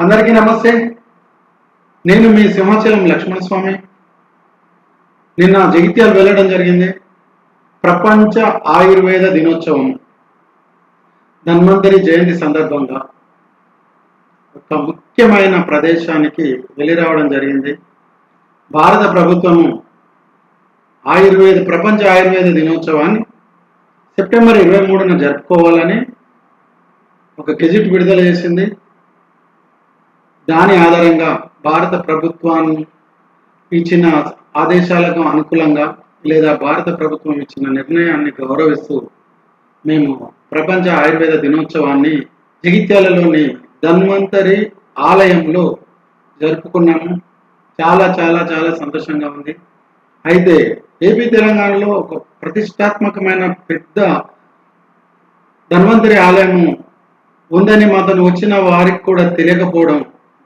అందరికీ నమస్తే. నేను మీ సింహాచలం లక్ష్మణ స్వామి నిన్న జగిత్యాలు వెళ్ళడం జరిగింది. ప్రపంచ ఆయుర్వేద దినోత్సవం. ధన్వంతరి జయంతి సందర్భంగా ఒక ముఖ్యమైన ప్రదేశానికి వెళ్ళి రావడం జరిగింది. భారత ప్రభుత్వము ఆయుర్వేద ప్రపంచ ఆయుర్వేద దినోత్సవాన్ని సెప్టెంబర్ ఇరవై మూడున జరుపుకోవాలని ఒక గెజిట్ విడుదల చేసింది. దాని ఆధారంగా భారత ప్రభుత్వాన్ని ఇచ్చిన ఆదేశాలకు అనుకూలంగా లేదా భారత ప్రభుత్వం ఇచ్చిన నిర్ణయాన్ని గౌరవిస్తూ మేము ప్రపంచ ఆయుర్వేద దినోత్సవాన్ని జగిత్యాలలోని ధన్వంతరి ఆలయంలో జరుపుకున్నాము. చాలా చాలా చాలా సంతోషంగా ఉంది. అయితే ఏపీ తెలంగాణలో ఒక ప్రతిష్టాత్మకమైన పెద్ద ధన్వంతరి ఆలయము ఉందని మాతను వచ్చిన వారికి కూడా తెలియకపోవడం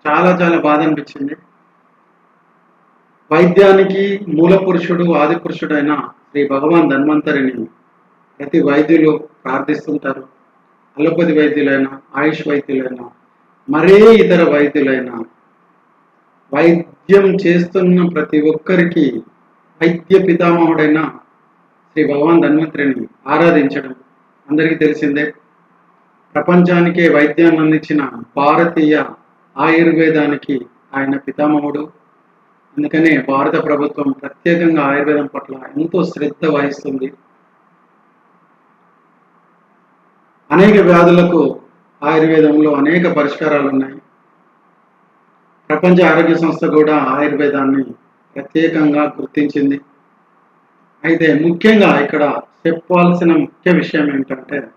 చాలా చాలా బాధ అనిపించింది వైద్యానికి మూల పురుషుడు ఆది పురుషుడైన శ్రీ భగవాన్ ధన్వంతరిని ప్రతి వైద్యులు ప్రార్థిస్తుంటారు. అలోపతి వైద్యులైన ఆయుష్ వైద్యులైన మరే ఇతర వైద్యులైన వైద్యం చేస్తున్న ప్రతి ఒక్కరికి వైద్య పితామహుడైన శ్రీ భగవాన్ ధన్వంతరిని ఆరాధించడం అందరికీ తెలిసిందే. ప్రపంచానికే వైద్యాన్ని అందించిన భారతీయ ఆయుర్వేదానికి ఆయన పితామహుడు. అందుకనే భారత ప్రభుత్వం ప్రత్యేకంగా ఆయుర్వేదం పట్ల ఎంతో శ్రద్ధ వహిస్తుంది. అనేక వ్యాధులకు ఆయుర్వేదంలో అనేక పరిష్కారాలు ఉన్నాయి. ప్రపంచ ఆరోగ్య సంస్థ కూడా ఆయుర్వేదాన్ని ప్రత్యేకంగా గుర్తించింది. అయితే ముఖ్యంగా ఇక్కడ చెప్పాల్సిన ముఖ్య విషయం ఏంటంటే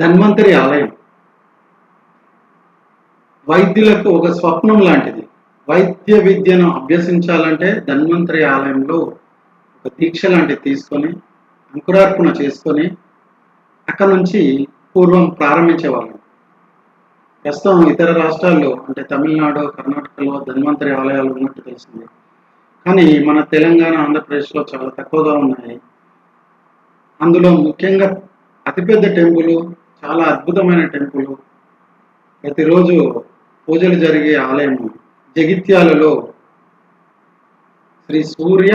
ధన్వంతరి ఆలయం. వైద్యులకు ఒక స్వప్నం లాంటిది. వైద్య విద్యను అభ్యసించాలంటే ధన్వంతరి ఆలయంలో ఒక దీక్ష లాంటిది తీసుకొని అంకురార్పణ చేసుకొని అక్కడ నుంచి పూర్వం ప్రారంభించేవాళ్ళం. ప్రస్తుతం ఇతర రాష్ట్రాల్లో అంటే తమిళనాడు కర్ణాటకలో ధన్వంతరి ఆలయాలు ఉన్నట్టు తెలిసింది. కానీ మన తెలంగాణ ఆంధ్రప్రదేశ్లో చాలా తక్కువగా ఉన్నాయి. అందులో ముఖ్యంగా అతిపెద్ద టెంపుల్ చాలా అద్భుతమైన టెంపుల్. ప్రతిరోజు పూజలు జరిగే ఆలయం జగిత్యాలలో శ్రీ సూర్య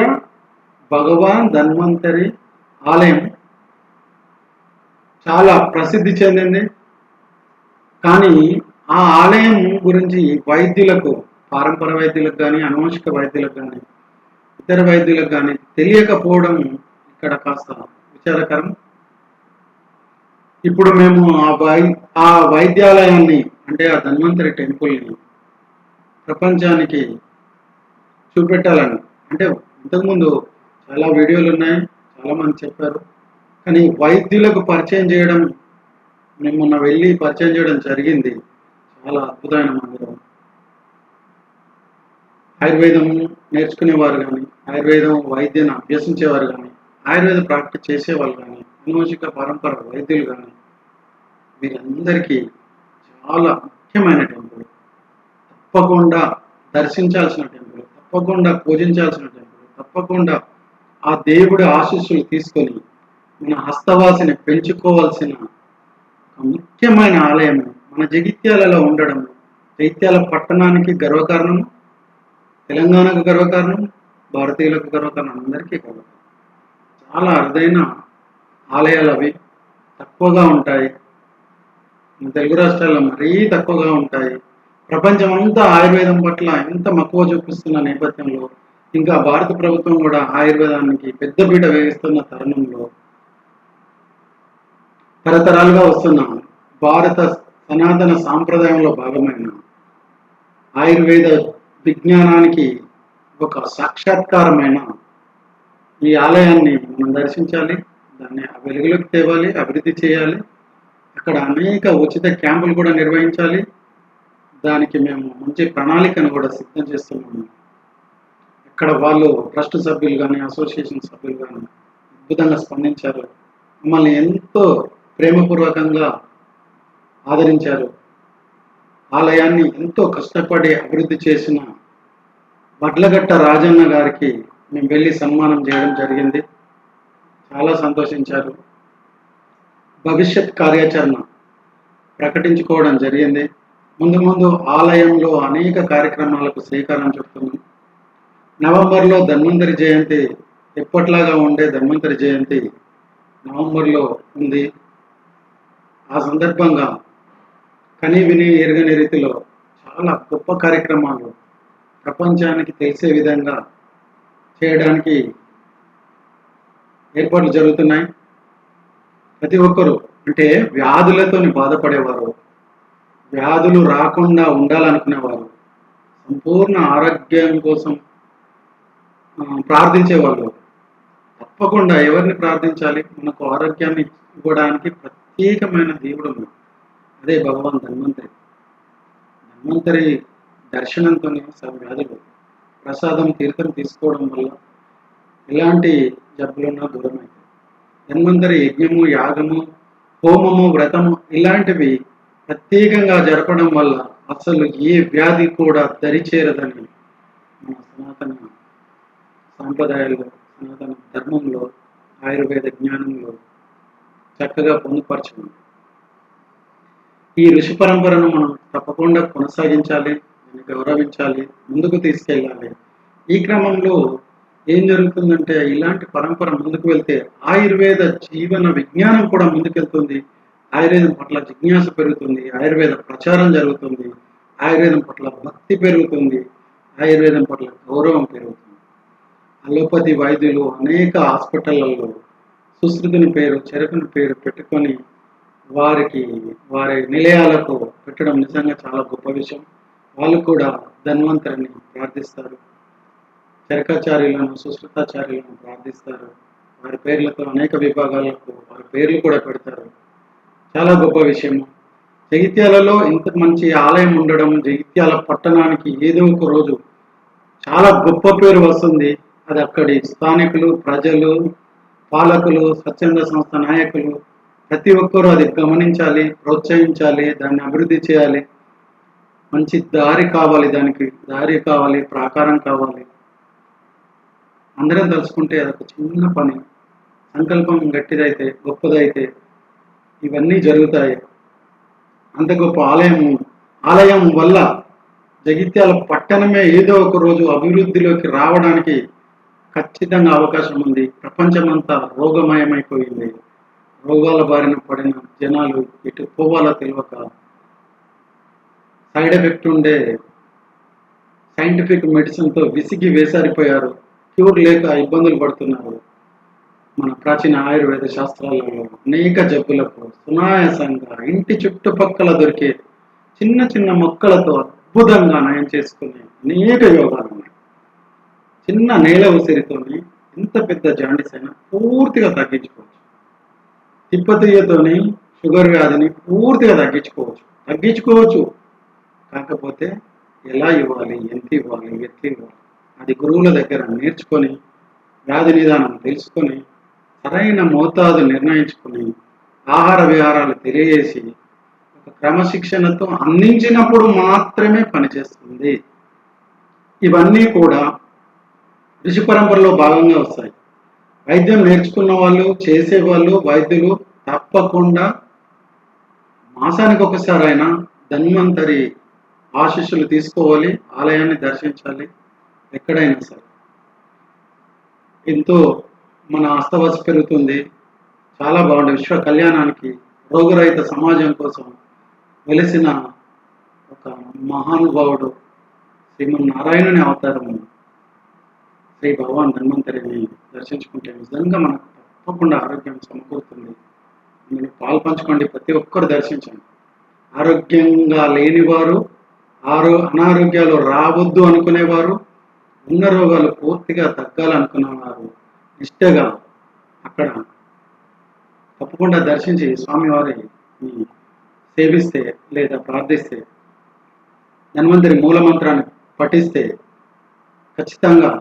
భగవాన్ ధన్వంతరి ఆలయం చాలా ప్రసిద్ధి చెందింది. కానీ ఆ ఆలయం గురించి వైద్యులకు పారంపర వైద్యులకు కానీ అనువంశిక వైద్యులకు కానీ ఇతర వైద్యులకు కానీ తెలియకపోవడం ఇక్కడ కాస్త విచారకరం. ఇప్పుడు మేము ఆ వై ఆ వైద్యాలయాన్ని అంటే ఆ ధన్వంతరి టెంపుల్ని ప్రపంచానికి చూపెట్టాలని. అంటే ఇంతకుముందు చాలా వీడియోలు ఉన్నాయి చాలామంది చెప్పారు. కానీ వైద్యులకు పరిచయం చేయడం మేము మొన్న వెళ్ళి పరిచయం చేయడం జరిగింది. చాలా అద్భుతమైన మందిరం. ఆయుర్వేదం నేర్చుకునేవారు కానీ ఆయుర్వేదం వైద్యాన్ని అభ్యసించేవారు కానీ ఆయుర్వేద ప్రాక్టీస్ చేసేవాళ్ళు కానీ అనువంశిక పరంపర వైద్యులు కానీ వీరందరికీ చాలా ముఖ్యమైన టెంపుల్. తప్పకుండా దర్శించాల్సిన టెంపుల్ తప్పకుండా పూజించాల్సిన టెంపుల్ తప్పకుండా ఆ దేవుడి ఆశీస్సులు తీసుకొని మన హస్తవాసిని పెంచుకోవాల్సిన ఒక ముఖ్యమైన ఆలయం మన జగిత్యాలలో ఉండడం జగిత్యాల పట్టణానికి గర్వకారణం తెలంగాణకు గర్వకారణం భారతీయులకు గర్వకారణం అందరికీ గర్వకారణం. చాలా అరుదైన ఆలయాలు అవి తక్కువగా ఉంటాయి. తెలుగు రాష్ట్రాల్లో మరీ తక్కువగా ఉంటాయి. ప్రపంచం అంతా ఆయుర్వేదం పట్ల ఎంత మక్కువ చూపిస్తున్న నేపథ్యంలో ఇంకా భారత ప్రభుత్వం కూడా ఆయుర్వేదానికి పెద్దపీట వేయిస్తున్న తరుణంలో తరతరాలుగా వస్తున్న భారత సనాతన సాంప్రదాయంలో భాగమైన ఆయుర్వేద విజ్ఞానానికి ఒక సాక్షాత్కారమైన ఈ ఆలయాన్ని మనం దర్శించాలి. దాన్ని వెలుగులోకి తేవాలి అభివృద్ధి చేయాలి. అక్కడ అనేక ఉచిత క్యాంపులు కూడా నిర్వహించాలి. దానికి మేము మంచి ప్రణాళికను కూడా సిద్ధం చేస్తున్నాము. ఇక్కడ వాళ్ళు ట్రస్ట్ సభ్యులు కానీ అసోసియేషన్ సభ్యులు కానీ అద్భుతంగా స్పందించారు. మమ్మల్ని ఎంతో ప్రేమపూర్వకంగా ఆదరించారు. ఆలయాన్ని ఎంతో కష్టపడి అభివృద్ధి చేసిన వడ్లగట్ట రాజన్న గారికి మేము వెళ్ళి సన్మానం చేయడం జరిగింది. చాలా సంతోషించారు. భవిష్యత్ కార్యాచరణ ప్రకటించుకోవడం జరిగింది. ముందు ముందు ఆలయంలో అనేక కార్యక్రమాలకు శ్రీకారం చుడుతున్నాం. నవంబర్లో ధన్వంతరి జయంతి ఎప్పట్లాగా ఉండే ధన్వంతరి జయంతి నవంబర్లో ఉంది. ఆ సందర్భంగా కని విని ఎరగని రీతిలో చాలా గొప్ప కార్యక్రమాలు ప్రపంచానికి తెలిసే విధంగా చేయడానికి ఏర్పాట్లు జరుగుతున్నాయి. ప్రతి ఒక్కరు అంటే వ్యాధులతో బాధపడేవారు వ్యాధులు రాకుండా ఉండాలనుకునేవారు సంపూర్ణ ఆరోగ్యం కోసం ప్రార్థించేవాళ్ళు. తప్పకుండా ఎవరిని ప్రార్థించాలి? మనకు ఆరోగ్యాన్ని ఇవ్వడానికి ప్రత్యేకమైన దేవుడు అదే భగవాన్ ధన్వంతరి. ధన్వంతరి దర్శనంతోనే సగం వ్యాధులు ప్రసాదం తీర్థం తీసుకోవడం వల్ల ఎలాంటి జబ్బులున్నా దూరం అవుతాయి ధన్వంతరి యజ్ఞము యాగము హోమము వ్రతము ఇలాంటివి ప్రత్యేకంగా జరపడం వల్ల అసలు ఏ వ్యాధి కూడా దరిచేరదని మన సనాతన సాంప్రదాయాల్లో సనాతన ధర్మంలో ఆయుర్వేద జ్ఞానంలో చక్కగా పొందుపరచుకుంది ఈ ఋషి పరంపరను మనం తప్పకుండా కొనసాగించాలి గౌరవించాలి ముందుకు తీసుకెళ్ళాలి. ఈ క్రమంలో ఏం జరుగుతుందంటే ఇలాంటి పరంపర ముందుకు వెళ్తే ఆయుర్వేద జీవన విజ్ఞానం కూడా ముందుకెళ్తుంది. ఆయుర్వేదం పట్ల జిజ్ఞాస పెరుగుతుంది. ఆయుర్వేద ప్రచారం జరుగుతుంది. ఆయుర్వేదం పట్ల భక్తి పెరుగుతుంది. ఆయుర్వేదం పట్ల గౌరవం పెరుగుతుంది. అలోపతి వైద్యులు అనేక హాస్పిటళ్ళలో సుశ్రుతుని పేరు చెరకుని పేరు పెట్టుకొని వారికి వారి నిలయాలకు పెట్టడం నిజంగా చాలా గొప్ప విషయం. వాళ్ళు కూడా ధన్వంతరిని ప్రార్థిస్తారు. శరకాచార్యులను సుశ్రుతాచార్యులను ప్రార్థిస్తారు. వారి పేర్లతో అనేక విభాగాలకు వారి పేర్లు కూడా పెడతారు. చాలా గొప్ప విషయము జగిత్యాలలో ఇంత మంచి ఆలయం ఉండడం జగిత్యాల పట్టణానికి ఏదో ఒక రోజు చాలా గొప్ప పేరు వస్తుంది. అది అక్కడి స్థానికులు ప్రజలు పాలకులు స్వచ్ఛంద సంస్థ నాయకులు ప్రతి ఒక్కరూ అది గమనించాలి ప్రోత్సహించాలి దాన్ని అభివృద్ధి చేయాలి. మంచి దారి కావాలి దానికి. దారి కావాలి ప్రాకారం కావాలి. అందరం తలుచుకుంటే అదొక చిన్న పని. సంకల్పం గట్టిదైతే గొప్పదైతే ఇవన్నీ జరుగుతాయి. అంత గొప్ప ఆలయం ఆలయం వల్ల జగిత్యాల పట్టణమే ఏదో ఒక రోజు అభివృద్ధిలోకి రావడానికి ఖచ్చితంగా అవకాశం ఉంది. ప్రపంచమంతా రోగమయమైపోయింది. రోగాల బారిన పడిన జనాలు ఎటు పోవాలో తెలియక సైడ్ ఎఫెక్ట్ ఉండే సైంటిఫిక్ మెడిసిన్తో విసిగి వేసారిపోయారు. క్యూర్ లేక ఇబ్బందులు పడుతున్నారు. మన ప్రాచీన ఆయుర్వేద శాస్త్రాలలో అనేక జబ్బులకు సునాయాసంగా ఇంటి చుట్టుపక్కల దొరికే చిన్న చిన్న మొక్కలతో అద్భుతంగా నయం చేసుకునే అనేక యోగాలు ఉన్నాయి. చిన్న నేల ఉసిరితోనే ఎంత పెద్ద జాండీస్ అయినా పూర్తిగా తగ్గించుకోవచ్చు. తిప్పతీయతోనే షుగర్ వ్యాధిని పూర్తిగా తగ్గించుకోవచ్చు. తగ్గించుకోవచ్చు. కాకపోతే ఎలా ఇవ్వాలి? ఎంత ఇవ్వాలి? ఎట్లా ఇవ్వాలి? అది గురువుల దగ్గర నేర్చుకొని వ్యాధి నిదానం తెలుసుకొని సరైన మోతాదు నిర్ణయించుకొని ఆహార విహారాలు తెలియజేసి ఒక క్రమశిక్షణతో అందించినప్పుడు మాత్రమే పనిచేస్తుంది. ఇవన్నీ కూడా ఋషి పరంపరలో భాగంగా వస్తాయి. వైద్యం నేర్చుకున్న వాళ్ళు చేసేవాళ్ళు వైద్యులు తప్పకుండా మాసానికి ఒకసారి అయినా ధన్వంతరి ఆశీస్సులు తీసుకోవాలి ఆలయాన్ని దర్శించాలి. ఎక్కడైనా సరే. ఎంతో మన ఆస్తవాస పెరుగుతుంది. చాలా బాగుంది విశ్వ కళ్యాణానికి రోగరహిత సమాజం కోసం వెలిసిన ఒక మహానుభావుడు శ్రీమన్నారాయణుని అవతారము శ్రీ భగవాన్ ధన్వంతరిని దర్శించుకుంటే నిజంగా మనకు తప్పకుండా ఆరోగ్యం సమకూరుతుంది. మీరు పాలు పంచుకోండి. ప్రతి ఒక్కరు దర్శించండి. ఆరోగ్యంగా లేనివారు ఆరో అనారోగ్యాలు రావద్దు అనుకునేవారు ఉన్న రోగాలు పూర్తిగా తగ్గాలనుకున్నారు నిష్టగా అక్కడ తప్పకుండా దర్శించి స్వామివారి సేవిస్తే లేదా ప్రార్థిస్తే ధన్వంతరి మూలమంత్రాన్ని పఠిస్తే ఖచ్చితంగా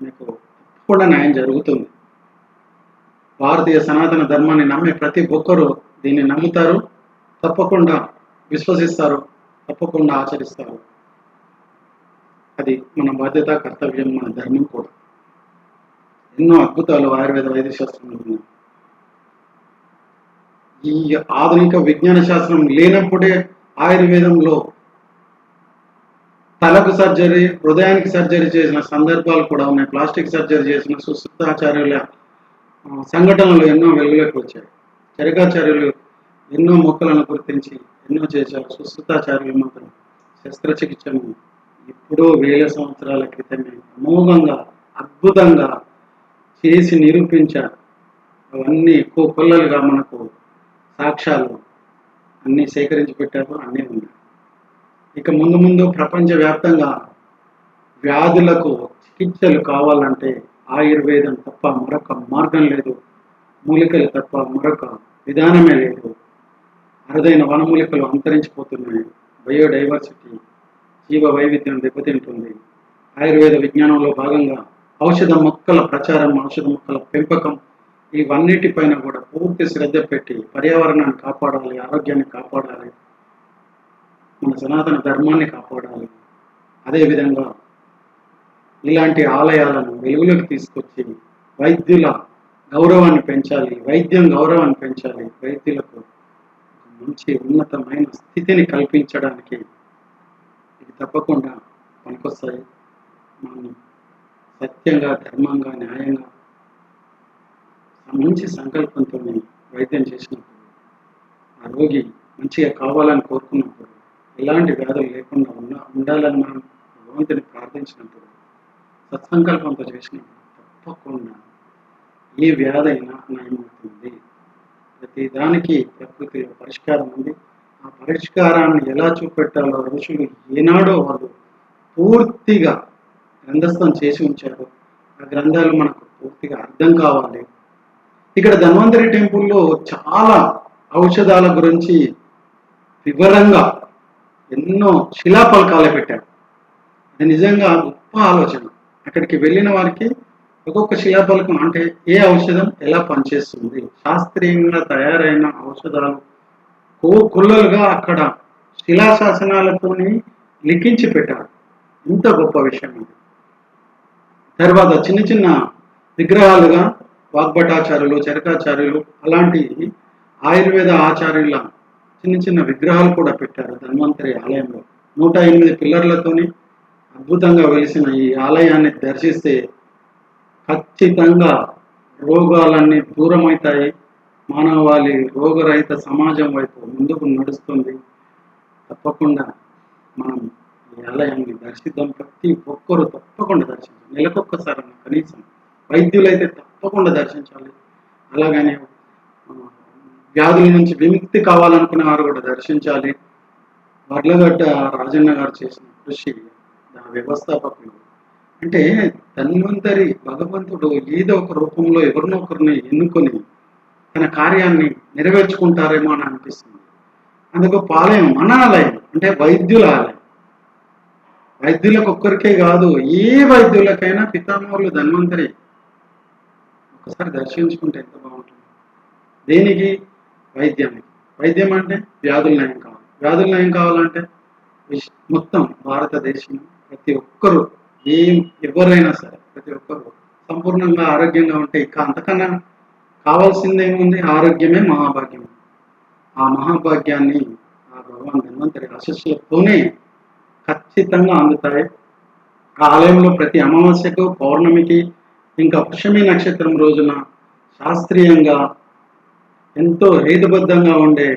మీకు తప్పకుండా న్యాయం జరుగుతుంది. భారతీయ సనాతన ధర్మాన్ని నమ్మే ప్రతి ఒక్కరూ దీన్ని నమ్ముతారు తప్పకుండా విశ్వసిస్తారు తప్పకుండా ఆచరిస్తారు. అది మన బాధ్యత కర్తవ్యం మన ధర్మం కూడా. ఎన్నో అద్భుతాలు ఆయుర్వేద వైద్య శాస్త్రంలో ఉన్నాయి. ఈ ఆధునిక విజ్ఞాన శాస్త్రం లేనప్పుడే ఆయుర్వేదంలో తలకు సర్జరీ హృదయానికి సర్జరీ చేసిన సందర్భాలు కూడా ఉన్నాయి. ప్లాస్టిక్ సర్జరీ చేసిన సుశుద్ధాచార్యుల సంఘటనలు ఎన్నో వెలుగులోకి వచ్చాయి. చరికాచార్యులు ఎన్నో మొక్కలను గుర్తించి ఎన్నో చేశారు. సుశుద్ధాచార్యులు మాత్రం శస్త్రచికిత్సను ఎప్పుడో వేల సంవత్సరాల క్రితమే అమోఘంగా అద్భుతంగా చేసి నిరూపించారు. అవన్నీ ఎక్కువ కొల్లలుగా మనకు సాక్ష్యాలు అన్నీ సేకరించి పెట్టారు అన్నీ ఉన్నాయి. ఇక ముందు ముందు ప్రపంచవ్యాప్తంగా వ్యాధులకు చికిత్సలు కావాలంటే ఆయుర్వేదం తప్ప మరొక మార్గం లేదు. మూలికలు తప్ప మరొక విధానమే లేదు. అరుదైన వనమూలికలు అంతరించిపోతున్నాయి. బయోడైవర్సిటీ జీవ వైవిధ్యం దెబ్బతింటుంది. ఆయుర్వేద విజ్ఞానంలో భాగంగా ఔషధ మొక్కల ప్రచారం ఔషధ మొక్కల పెంపకం ఇవన్నిటిపైన కూడా పూర్తి శ్రద్ధ పెట్టి పర్యావరణాన్ని కాపాడాలి ఆరోగ్యాన్ని కాపాడాలి మన సనాతన ధర్మాన్ని కాపాడాలి. అదేవిధంగా ఇలాంటి ఆలయాలను వెలుగులోకి తీసుకొచ్చి వైద్యుల గౌరవాన్ని పెంచాలి వైద్యం గౌరవాన్ని పెంచాలి. వైద్యులకు మంచి ఉన్నతమైన స్థితిని కల్పించడానికి తప్పకుండా పనికొస్తాయి. మనం సత్యంగా ధర్మంగా న్యాయంగా మంచి సంకల్పంతో వైద్యం చేసినప్పుడు ఆ రోగి మంచిగా కావాలని కోరుకున్నప్పుడు ఎలాంటి వ్యాధులు లేకుండా ఉన్న ఉండాలని మనం భగవంతుని ప్రార్థించినప్పుడు సత్సంకల్పంతో చేసినప్పుడు తప్పకుండా ఏ వ్యాధి అయినా నయమవుతుంది. ప్రతి దానికి ప్రకృతిలో పరిష్కారం ఉంది. పరిష్కారాన్ని ఎలా చూపెట్టాలో ఋషులు ఏనాడో వాళ్ళు పూర్తిగా గ్రంథస్థం చేసి ఉంచారు ఆ గ్రంథాలు మనకు పూర్తిగా అర్థం కావాలి. ఇక్కడ ధన్వంతరి టెంపుల్లో చాలా ఔషధాల గురించి వివరంగా ఎన్నో శిలాఫలకాలు పెట్టారు అది నిజంగా గొప్ప ఆలోచన. అక్కడికి వెళ్ళిన వారికి ఒక్కొక్క శిలాఫలకం అంటే ఏ ఔషధం ఎలా పనిచేస్తుంది? శాస్త్రీయంగా తయారైన ఔషధాలు ఓ కుల్లలుగా అక్కడ శిలాశాసనాలతోని లిఖించి పెట్టారు. ఇంత గొప్ప విషయం ఇది. తర్వాత చిన్న చిన్న విగ్రహాలుగా వాగ్భటాచార్యులు చరకాచార్యులు అలాంటి ఆయుర్వేద ఆచార్యుల చిన్న చిన్న విగ్రహాలు కూడా పెట్టారు ధన్వంతరి ఆలయంలో. నూట ఎనిమిది పిల్లర్లతోని అద్భుతంగా వెలిసిన ఈ ఆలయాన్ని దర్శిస్తే ఖచ్చితంగా రోగాలన్నీ దూరమవుతాయి. మానవాళి రోగరహిత సమాజం వైపు ముందుకు నడుస్తుంది. తప్పకుండా మనం ఈ ఆలయాన్ని దర్శిద్దాం. ప్రతి ఒక్కరు తప్పకుండా దర్శించాలి నెలకొక్కసారి కనీసం వైద్యులైతే తప్పకుండా దర్శించాలి. అలాగనే వ్యాధుల నుంచి విముక్తి కావాలనుకునే వారు కూడా దర్శించాలి. వర్లగడ్డ రాజన్న గారు చేసిన కృషి ఆ వ్యవస్థాపకులు. అంటే ధన్వంతరి భగవంతుడు ఏదో ఒక రూపంలో ఎవరినొకరిని ఎన్నుకొని తన కార్యాన్ని నెరవేర్చుకుంటారేమో అని అనిపిస్తుంది. అందుకు పాలయం మన ఆలయం అంటే వైద్యుల ఆలయం వైద్యులకు ఒక్కరికే కాదు ఏ వైద్యులకైనా పితామహులు ధన్వంతరి ఒకసారి దర్శించుకుంటే ఎంత బాగుంటుంది. దేనికి? వైద్యానికి వైద్యం అంటే వ్యాధుల నయం కావాలి. వ్యాధుల నయం కావాలంటే మొత్తం భారతదేశం ప్రతి ఒక్కరూ ఏం ఎవరైనా సరే ప్రతి ఒక్కరు సంపూర్ణంగా ఆరోగ్యంగా ఉంటే ఇంకా అంతకన్నా కావాల్సిందేముంది? ఆరోగ్యమే మహాభాగ్యం. ఆ మహాభాగ్యాన్ని ఆ భగవాన్ ధన్వంతరి ఆశస్సులతోనే ఖచ్చితంగా అందుతాయి. ఆ ఆలయంలో ప్రతి అమావాస్యకు పౌర్ణమికి ఇంకా పుష్యమి నక్షత్రం రోజున శాస్త్రీయంగా ఎంతో హేతుబద్ధంగా ఉండే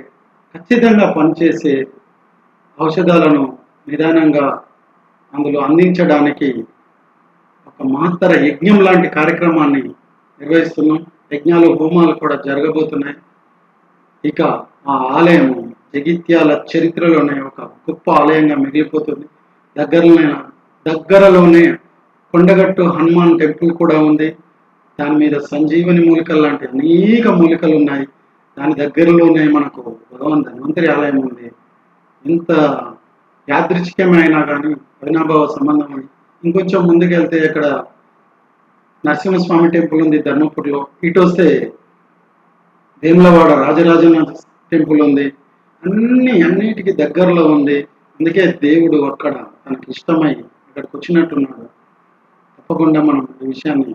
ఖచ్చితంగా పనిచేసే ఔషధాలను నిదానంగా అందులో అందించడానికి ఒక మహత్తర యజ్ఞం లాంటి కార్యక్రమాన్ని నిర్వహిస్తున్నాం. యజ్ఞాలు హోమాలు కూడా జరగబోతున్నాయి. ఇక ఆ ఆలయము జగిత్యాల చరిత్రలోనే ఒక గొప్ప ఆలయంగా మిగిలిపోతుంది. దగ్గరలోనే దగ్గరలోనే కొండగట్టు హనుమాన్ టెంపుల్ కూడా ఉంది. దాని మీద సంజీవని మూలికలు లాంటి అనేక మూలికలు ఉన్నాయి. దాని దగ్గరలోనే మనకు భగవాన్ ధన్వంతరి ఆలయం ఉంది. ఇంత యాదృచ్ఛికమైనా కానీ అవినాభావ సంబంధం ఉంది. ఇంకొంచెం ముందుకెళ్తే ఇక్కడ నరసింహస్వామి టెంపుల్ ఉంది ధర్మపూర్లో. ఇటు వస్తే వేములవాడ రాజరాజన టెంపుల్ ఉంది. అన్ని అన్నిటికీ దగ్గరలో ఉంది. అందుకే దేవుడు అక్కడ తనకి ఇష్టమై ఇక్కడికి వచ్చినట్టున్నాడు. తప్పకుండా మనం ఈ విషయాన్ని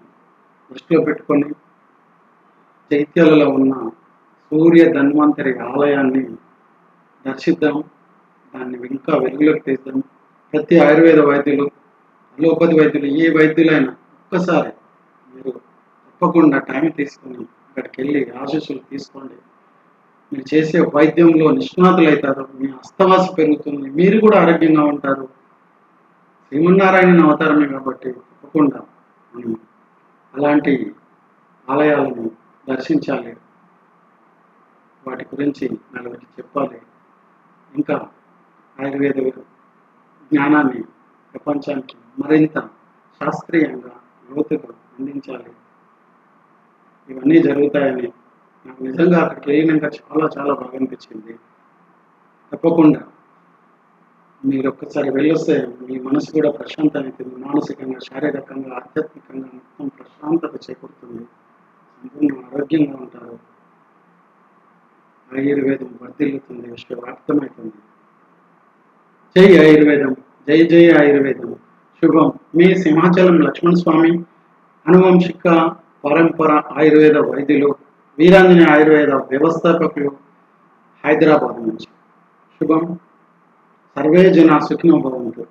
దృష్టిలో పెట్టుకొని చైత్యాలలో ఉన్న సూర్య ధన్వంతరి ఆలయాన్ని దర్శిద్దాం. దాన్ని ఇంకా వెలుగులోకి తీద్దాం. ప్రతి ఆయుర్వేద వైద్యులు అలోపతి వైద్యులు ఏ వైద్యులైనా ఒక్కసారి తప్పకుండా టైం తీసుకొని అక్కడికి వెళ్ళి ఆశీస్సులు తీసుకోండి. మీరు చేసే వైద్యంలో నిష్ణాతులు అవుతారు మీ అస్తవాస పెరుగుతుంది మీరు కూడా ఆరోగ్యంగా ఉంటారు. శ్రీమన్నారాయణ అవతారమే కాబట్టి తప్పకుండా మనం అలాంటి ఆలయాలను దర్శించాలి. వాటి గురించి నలుగురికి చెప్పాలి. ఇంకా ఆయుర్వేద జ్ఞానాన్ని ప్రపంచానికి మరింత శాస్త్రీయంగా లోతుగా అందించాలి. ఇవన్నీ జరుగుతాయని. నాకు నిజంగా అక్కడికి వెళ్ళినాక చాలా చాలా బాగా అనిపించింది. తప్పకుండా మీరు ఒక్కసారి వెళ్ళొస్తే మీ మనసు కూడా ప్రశాంతం అవుతుంది మానసికంగా శారీరకంగా ఆధ్యాత్మికంగా మొత్తం ప్రశాంతత చేకూరుతుంది. సంపూర్ణ ఆరోగ్యంగా ఉంటారు. ఆయుర్వేదం వర్ధిల్లుతుంది. విశ్వవ్యాప్తమవుతుంది జై ఆయుర్వేదం. జై జై ఆయుర్వేదం. శుభం. మీ సింహాచలం లక్ష్మణ స్వామి అనువంశిక పరంపర ఆయుర్వేద వైద్యులు వీరాంజనే ఆయుర్వేద వ్యవస్థాపకులు హైదరాబాద్ నుంచి. శుభం. సర్వే జన సుఖినో భవంతు.